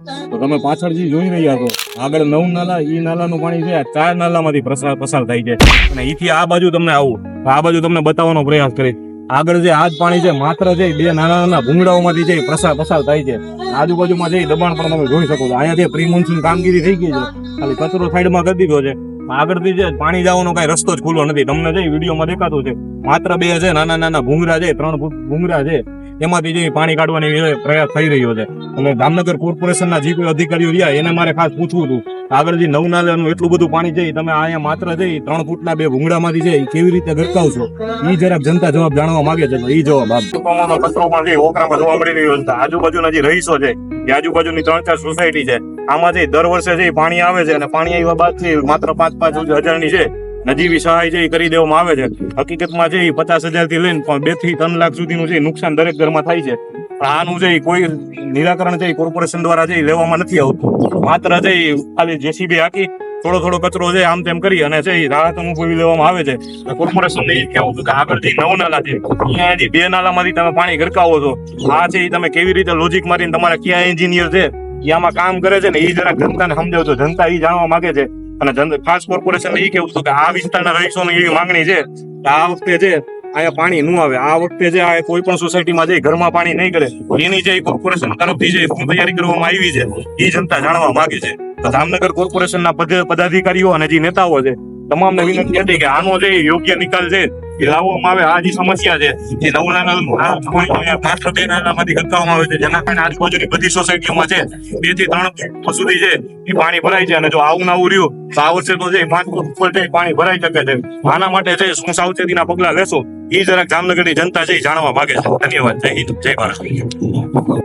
તો તમે પાછળ જે જોઈ રહ્યા છો. આગળ નવ નાલા, ઈ નાલાનું પાણી છે ચાર નાલામાંથી પસાર પસાર થાય છે. અને ઈથી આ બાજુ તમને આવું. આ બાજુ તમને બતાવવાનો પ્રયાસ કરીશ. આગળ જે આજ પાણી છે, માત્ર જે બે નાના નાના ભૂંગળાઓમાંથી જે પ્રસાર પસાર થાય છે. આજુબાજુમાં જે દબાણ પણ તમે જોઈ શકો છો. અહીંયા જે પ્રી કામગીરી થઈ ગઈ છે. ખાલી કચરો સાઈડમાં કરી દીધો છે. આગળથી જે પાણી જવાનો કઈ રસ્તો જ ખુલ્લો નથી. તમને જે વિડીયોમાં દેખાતું છે, માત્ર બે છે નાના નાના ભૂંગરા છે, ત્રણ ભૂંગરા છે એમાંથી જે પાણી કાઢવાની પ્રયાસ થઈ રહ્યો છે. અને જામનગર કોર્પોરેશનના જે કોઈ અધિકારીઓ રહ્યા, એને મારે ખાસ પૂછવું હતું આગળ જે નવ નાલાનું એટલું બધું પાણી છે તમે અહીંયા માત્ર છે ત્રણ ફૂટના બે ભૂંગળામાંથી છે, એ કેવી રીતે ગરકાવશો ઈ જરાક જનતા જવાબ જાણવા માંગે છે એ જવાબ આપ કચરો પણ છે ઓકરામાં જોવા મળી રહ્યો છે, આજુબાજુના જે રહીશો છે, એ આજુબાજુની ત્રણ ચાર સોસાયટી છે, આમાં જે દર વર્ષે જે પાણી આવે છે, અને પાણી આવ્યા બાદ માત્ર પાંચ પાંચ હજારની છે નજીવી સહાય છે એ કરી દેવામાં આવે છે. હકીકતમાં છે એ પચાસ હજારથી લઈને પણ બેથી ત્રણ લાખ સુધીનું છે નુકસાન દરેક ઘરમાં થાય છે. આનું ઈ કોઈ નિરાકરણ છે કોર્પોરેશન દ્વારા એ લેવામાં નથી આવતું. માત્ર એ ખાલી જેસીબી હાકી, થોડો થોડો કચરો છે આમ તેમ કરી અને છે એ રાહત અનુભવી લેવામાં આવે છે. કોર્પોરેશન એ કેવું હતું કે આગળથી નવ નાલા છે અહીંયાથી બે નાલામાંથી તમે પાણી ગરકાવો છો. આ છે એ તમે કેવી રીતે લોજિક મારીને તમારા કયા એન્જિનિયર છે એ આમાં કામ કરે છે ને એ જરાક જનતાને સમજાવજો. જનતા એ જાણવા માંગે છે. અને ખાસ કોર્પોરેશન એ કેવું હતું કે આ વિસ્તારના રહીશોની એવી માંગણી છે કે આ વખતે જે અહીંયા પાણી ન આવે, આ વખતે જે આ કોઈ પણ સોસાયટીમાં જે ઘરમાં પાણી નહીં કરે એની જે કોર્પોરેશન તરફથી જે તૈયારી કરવામાં આવી છે એ જનતા જાણવા માંગે છે. તો જામનગર કોર્પોરેશનના પદ- પદાધિકારીઓ અને જે નેતાઓ છે, તમામને વિનંતી હતી કે આનો જે યોગ્ય નિકાલ છે એ લાવવામાં આવે, આ જે સમસ્યા છે જે નવના નવ- કોઈ કોઈ માત્ર બે નાનામાંથી ગરકાવવામાં આવે છે, જેના કારણે આજુબાજુની બધી સોસાયટીઓમાં છે, બેથી ત્રણ સુધી છે, એ પાણી ભરાય છે અને જો આવું ના રહ્યું, તો આ વર્ષે તો છે પાણી ભરાઈ શકે છે. આના માટે છે, શું સાવચેતીના પગલા લેશો? એ જરાક જામનગરની જનતા છે, એ જાણવા માંગે છે. ધન્યવાદ. જય હિન્દ. જય ભારત.